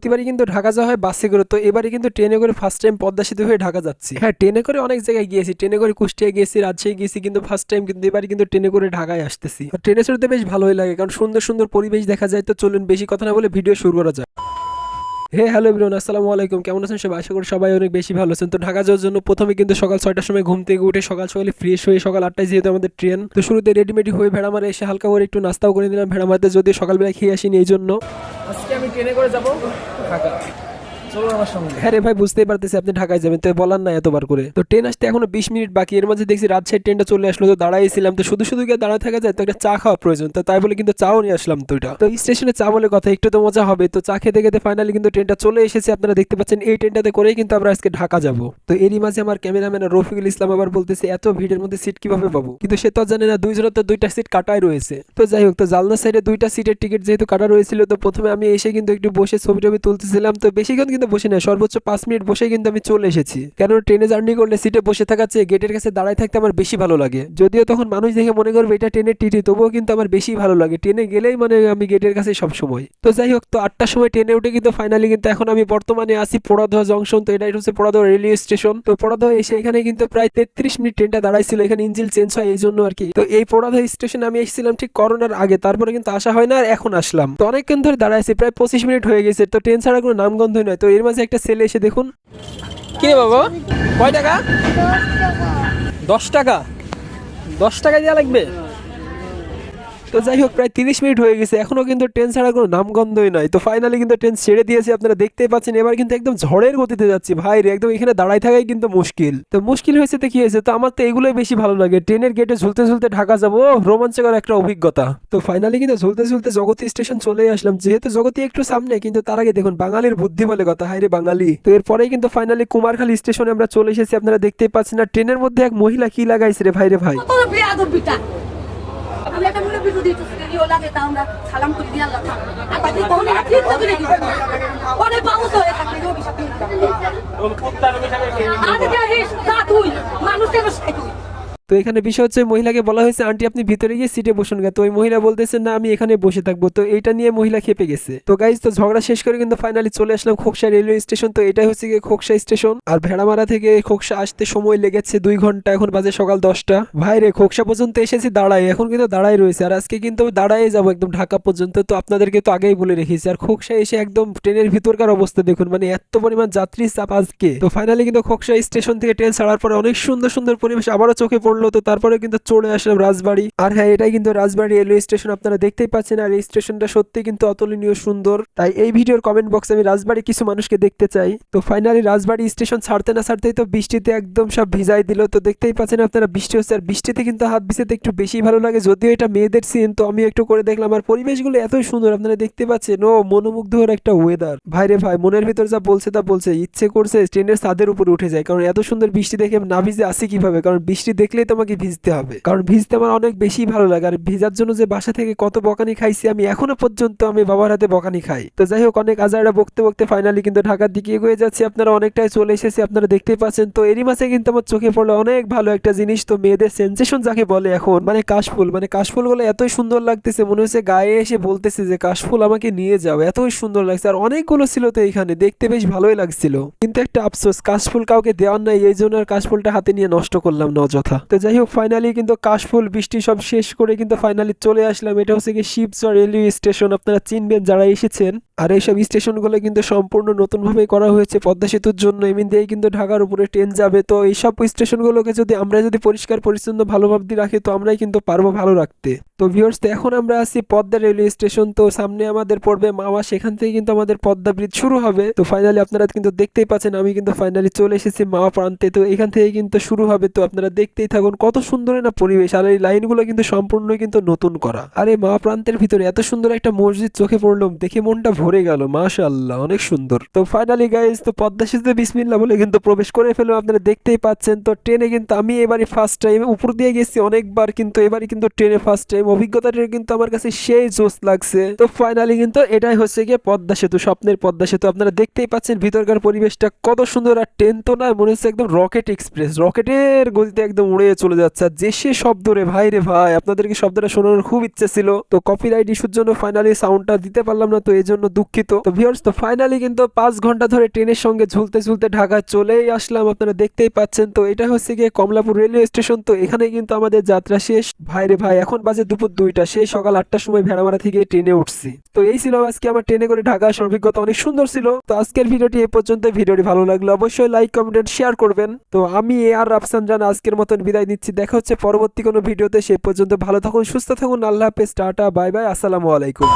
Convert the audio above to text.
প্রতিবারই কিন্তু ঢাকা যাওয়া হয় বাসে করে। তো এবারে কিন্তু ট্রেনে করে ফার্স্ট টাইম পদ্মা সেতু হয়ে ঢাকা যাচ্ছি। হ্যাঁ ট্রেনে করে অনেক জায়গায় গিয়েছি। ট্রেনে করে কুষ্টিয়া গিয়েছি, রাজশাহী গিয়েছি, কিন্তু ফার্স্ট টাইম কিন্তু এবারে কিন্তু ট্রেনে করে ঢাকায় আসতেছি। ট্রেনে চড়তে বেশ ভালোই লাগে, কারণ সুন্দর সুন্দর পরিবেশ দেখা যায়। তো চলুন বেশি কথা না বলে ভিডিও শুরু করা যায় হে, হ্যালো এভরিওয়ান আসসালামু আলাইকুম। কেমন আছেন সবাই? আশা করি সবাই অনেক বেশি ভালো আছেন। তো ঢাকা যাওয়ার জন্য প্রথমে কিন্তু সকাল ছয়টার সময় ঘুম থেকে উঠে সকাল সকালে ফ্রেশ হয়ে সকাল আটটায় যেহেতু আমাদের ট্রেন, তো শুরুতে রেডিমেডি হয়ে ভেড়ামারে এসে হালকা করে একটু নাস্তাও করে দিলাম ভেড়ামারাতে যদিও সকালবেলা খেয়ে আসিনি এই জন্য আজকে আমি ট্রেনে করে যাব ঢাকা। হ্যাঁ রে ভাই, বুঝতেই পারতেছি, আপনি ঢাকায় যাবেন, তো বলার না এতবার করে। তো ট্রেন আসতে এখনও বিশ মিনিট বাকি, এর দেখছি রাজশাহী ট্রেনটা চলে আসলো, তো দাঁড়াইছিলাম, তো শুধু শুধু গিয়ে দাঁড়ায় থাকা যায়, তো একটা চা খাওয়া প্রয়োজন, তো তাই বলে কিন্তু চাও নিয়ে আসলাম তো এটা তো স্টেশনে চা বলে কথা, একটু তো মজা হবে, তো চা খেতে খেতে ফাইনালি কিন্তু ট্রেনটা চলে এসেছে, আপনারা দেখতে পাচ্ছেন, এই ট্রেনটাতে করেই কিন্তু আমরা আজকে ঢাকা যাব। তো এরই মাঝে আমার ক্যামেরাম্যান রফিকুল ইসলাম আবার বলতেছে, এত ভিড়ের মধ্যে সিট কীভাবে পাবো? কিন্তু সে তো জানে না দুইজনের তো দুইটা সিট কাটাই রয়েছে। তো যাই হোক, তো জালনা সাইডে দুইটা সিটের টিকিট যেহেতু কাটা রয়েছিল, তো প্রথমে আমি এসে কিন্তু একটু বসে ছবি টবি তুলতেছিলাম, তো বেশিক্ষণ কিন্তু বসে না সর্বোচ্চ পাঁচ মিনিট বসে কিন্তু আমি চলে এসেছি। কেন ট্রেনে জার্নি করলে সিটে বসে থাকার চেয়ে গেটের কাছে দাঁড়ায় থাকতে আমার বেশি ভালো লাগে। যদিও তখন মানুষ দেখে মনে করবে এটা ট্রেনের টিটি তবুও কিন্তু আমার বেশি ভালো লাগে। ট্রেনে গেলেই মানে আমি গেটের কাছে সব সময় তো যাই হোক, তো আটটার সময় ট্রেনে উঠে কিন্তু ফাইনালি কিন্তু এখন আমি বর্তমানে আসি পোড়াদোয়া জংশন তো এটাই হচ্ছে পোড়াদোয়া রেলওয়ে স্টেশন তো পোড়াদোয়া এসে এখানে কিন্তু প্রায় তেত্রিশ মিনিট ট্রেনটা দাঁড়াইছিল। এখানে ইঞ্জিল চেঞ্জ হয় এই জন্য আর কি। তো এই পোড়াদোয়া স্টেশনে আমি এসেছিলাম ঠিক করোনার আগে। তারপরে কিন্তু আসা হয় না আর এখন আসলাম। তো অনেকক্ষণ ধরে দাঁড়াইছি প্রায় পঁচিশ মিনিট হয়ে গেছে। তো ট্রেন ছাড়া কোনো নামগন্ধই নয় তো এর মাঝে একটা ছেলে এসে দেখুন। কি রে বাবা? কয় টাকা? দশ টাকা। দশ টাকা? দেওয়া লাগবে? তো যাই হোক, প্রায় তিরিশ মিনিট হয়ে গেছে। এখনও কিন্তু ট্রেন ছাড়া কোনো নামগন্ধই নাই। তো ফাইনালি কিন্তু ট্রেন ছেড়ে দিয়েছে, আপনারা দেখতেই পাচ্ছেন। এবার কিন্তু একদম ঝড়ের গতিতে যাচ্ছি। ভাই একদম এখানে দাঁড়াই থাকাই কিন্তু মুশকিল। তো মুশকিল হয়েছে তো কি হয়েছে? তো আমার তো এগুলোই বেশি ভালো লাগে। ট্রেনের গেটে ঝুলতে ঝুলতে ঢাকা যাব। রোমাঞ্চকর একটা অভিজ্ঞতা। তো ফাইনালি কিন্তু ঝুলতে ঝুলতে জগতী স্টেশন চলে আসলাম। যেহেতু জগতী একটু সামনে, কিন্তু তার আগে দেখুন, বাঙালির বুদ্ধি বলে কথা। হাই রে বাঙালি। তো এরপরেই কিন্তু ফাইনালি কুমারখালী স্টেশনে আমরা চলে এসেছি। আপনারা দেখতেই পাচ্ছেন। না ট্রেনের মধ্যে এক মহিলা কি লাগাইছে রে ভাই রে ভাই? কত বেয়াদব বিটা আমি একটা বিরু দিতে দিও লাগে তা আমরা সালাম করে দিয়ে আল্লাহ আর তাকে কোন ঠিক তো অনেক হয়ে রবি সাথে আজ তা তুই। তো এখানে বিষয় হচ্ছে মহিলাকে বলা হয়েছে, আন্টি, আপনি ভিতরে গিয়ে সিটে বসুন গা। তো ওই মহিলা বলতেছে, না, আমি এখানে বসে থাকব। তো এইটা নিয়ে মহিলা খেপে গেছে। তো গাইজ তো ঝগড়া শেষ করে কিন্তু ফাইনালি চলে আসলাম খোকসা রেলওয়ে স্টেশন তো এটাই হচ্ছে গিয়ে খোকসা স্টেশন আর ভেড়ামারা থেকে খোকসা আসতে সময় লেগেছে দুই ঘণ্টা, এখন বাজে সকাল দশটা। ভাই রে, খোকসা পর্যন্ত এসেছি, দাঁড়াই। এখন কিন্তু দাঁড়াই রয়েছে। আর আজকে কিন্তু দাঁড়াই যাব একদম ঢাকা পর্যন্ত। তো আপনাদেরকে তো আগেই বলে রেখেছি, আর খোকসা এসে একদম ট্রেনের ভিতরকার অবস্থা দেখুন। মানে এত পরিমাণ যাত্রী চাপ আজকে। তো ফাইনালি কিন্তু খোকসা স্টেশন থেকে ট্রেন ছাড়ার পরে অনেক সুন্দর সুন্দর পরিবেশ আবারও চোখে পড়ল। তো তারপরে কিন্তু চলে আসলাম রাজবাড়ি। আর হ্যাঁ এটাই কিন্তু রাজবাড়ি রেলওয়ে স্টেশন আপনারা দেখতেই পাচ্ছেন। আর এই স্টেশনটা সত্যি কিন্তু অতুলনীয় সুন্দর। তাই এই ভিডিওর কমেন্ট বক্সে আমি রাজবাড়ি কিছু মানুষকে দেখতে চাই। তো ফাইনালি রাজবাড়ি স্টেশন ছাড়তে না ছাড়তেই তো বৃষ্টিতে একদম সব ভিজাই দিল। তো দেখতেই পাচ্ছেন আপনারা বৃষ্টি হচ্ছে। আর বৃষ্টিতে কিন্তু হাত ভিজাতে একটু বেশি ভালো লাগে। যদিও এটা মেয়েদের সিন তো আমি একটু করে দেখলাম। আর পরিবেশগুলো এতই সুন্দর, আপনারা দেখতে পাচ্ছেন। ও মনোমুগ্ধর একটা ওয়েদার ভাইরে ভাই, মনের ভিতর যা বলছে তা বলছে। ইচ্ছে করছে ট্রেনের ছাদের উপরে উঠে যায়। কারণ এত সুন্দর বৃষ্টি দেখে না ভিজে আসি কীভাবে? কারণ বৃষ্টি দেখলেই তোমাকে ভিজতে হবে। কারণ ভিজতে আমার অনেক বেশি ভালো লাগে। আর ভিজার জন্য যে বাসা থেকে কত বকানি খাইছি, আমি এখনও পর্যন্ত আমি বাবার হাতে বকানি খাই। তো যাই হোক, অনেক আজারা বকতে বকতে ফাইনালি কিন্তু ঢাকার দিকে এগিয়ে যাচ্ছি। আপনারা অনেকটাই চলে এসেছি, আপনারা দেখতেই পাচ্ছেন। তো এরই মাসে কিন্তু আমার চোখে পড়ল অনেক ভালো একটা জিনিস। তো মেয়েদের সেন্সেশন যাকে বলে এখন মানে কাশফুল মানে কাশফুলগুলো এতই সুন্দর লাগতেছে, মনে হচ্ছে গায়ে এসে বলতেছে যে, কাশফুল আমাকে নিয়ে যাও। এতই সুন্দর লাগছে। আর অনেকগুলো ছিল তো এখানে দেখতে বেশ ভালোই লাগছিল। কিন্তু একটা আফসোস, কাশফুল কাউকে দেওয়ার নাই, এই জন্য আর কাশফুলটা হাতে নিয়ে নষ্ট করলাম না অযথা। তো যাই হোক ফাইনালি কিন্তু কাশফুল বৃষ্টি সব শেষ করে কিন্তু ফাইনালি চলে আসলাম। এটা হচ্ছে কি শিবচর রেলওয়ে স্টেশন আপনারা চিনবেন যারা এসেছেন। আর এইসব স্টেশনগুলো কিন্তু সম্পূর্ণ নতুনভাবে করা হয়েছে পদ্মা সেতুর জন্য। এমনি দিয়েই কিন্তু ঢাকার উপরে ট্রেন যাবে। তো এইসব স্টেশনগুলোকে যদি আমরা যদি পরিষ্কার, পরিচ্ছন্ন ভালোভাবে রাখি, তো আমরাই কিন্তু পারব ভালো রাখতে। তো ভিউয়ার্স তো এখন আমরা আছি পদ্মা রেলওয়ে স্টেশন তো সামনে আমাদের পড়বে মাওয়া সেখান থেকে কিন্তু আমাদের পদ্মা ব্রিজ শুরু হবে। তো ফাইনালি আপনারা কিন্তু দেখতেই পাচ্ছেন, আমি কিন্তু ফাইনালি চলে এসেছি মাওয়া প্রান্তে, তো এখান থেকে কিন্তু শুরু হবে। তো আপনারা দেখতেই থাকুন, কত সুন্দর না পরিবেশ, আর এই লাইনগুলো কিন্তু সম্পূর্ণ কিন্তু নতুন করা। আর এই মা প্রান্তের ভিতরে এত সুন্দর একটা মসজিদ চোখে পড়ল, দেখে মনটা ভরে গেল, মাশাআল্লাহ, অনেক সুন্দর। তো ফাইনালি গাইজ তো পদ্মা সেতুতে বিসমিল্লাহ বলে কিন্তু প্রবেশ করে ফেললাম আপনারা দেখতেই পাচ্ছেন, তো ট্রেনে কিন্তু আমি এবারে ফার্স্ট টাইম উপর দিয়ে গেছি অনেকবার, কিন্তু এবারে কিন্তু ট্রেনে ফার্স্ট টাইম অভিজ্ঞতাটা কিন্তু আমার কাছে সেই জোস লাগছে। তো ফাইনালি কিন্তু এটাই হচ্ছে গিয়ে পদ্মা সেতু, স্বপ্নের পদ্মা সেতু। আপনারা দেখতেই পাচ্ছেন ভিতরকার পরিবেশটা কত সুন্দর আর ট্রেন তো না মনে হচ্ছে একদম রকেট এক্সপ্রেস, রকেটের গতিতে একদম উড়ে চলে যাচ্ছে। আর যে সে শব্দ রে ভাই রে ভাই, আপনাদেরকে শব্দটা শোনানোর খুব ইচ্ছে ছিল। তো কপিরাইট ইস্যুর জন্য ফাইনালি সাউন্ডটা দিতে পারলাম না, তো এই জন্য দুঃখিত। তো ভিউয়ার্স তো ফাইনালি কিন্তু পাঁচ ঘণ্টা ধরে ট্রেনের সঙ্গে ঝুলতে ঝুলতে ঢাকা চলেই আসলাম, আপনারা দেখতেই পাচ্ছেন। তো এটা হচ্ছে গিয়ে কমলাপুর রেলওয়ে স্টেশন, তো এখানে কিন্তু আমাদের যাত্রা শেষ। ভাইরে ভাই, এখন বাজে দুপুর দুইটা, সেই সকাল আটটার সময় ভেড়ামারা থেকে ট্রেনে উঠছি। তো এই ছিল আজকে আমার ট্রেনে করে ঢাকা আসার অভিজ্ঞতা, অনেক সুন্দর ছিল। তো আজকের ভিডিওটি এ পর্যন্ত, ভিডিওটি ভালো লাগল অবশ্যই লাইক কমেন্ট শেয়ার করবেন। তো আমি এ আর রাফসান জান আজকের মতন বিদায় নিচ্ছি, দেখা হচ্ছে পরবর্তী কোনো ভিডিওতে, সে পর্যন্ত ভালো থাকুন, সুস্থ থাকুন, আল্লাহ হাফেজ, টাটা, বাই বাই, আসসালামু আলাইকুম।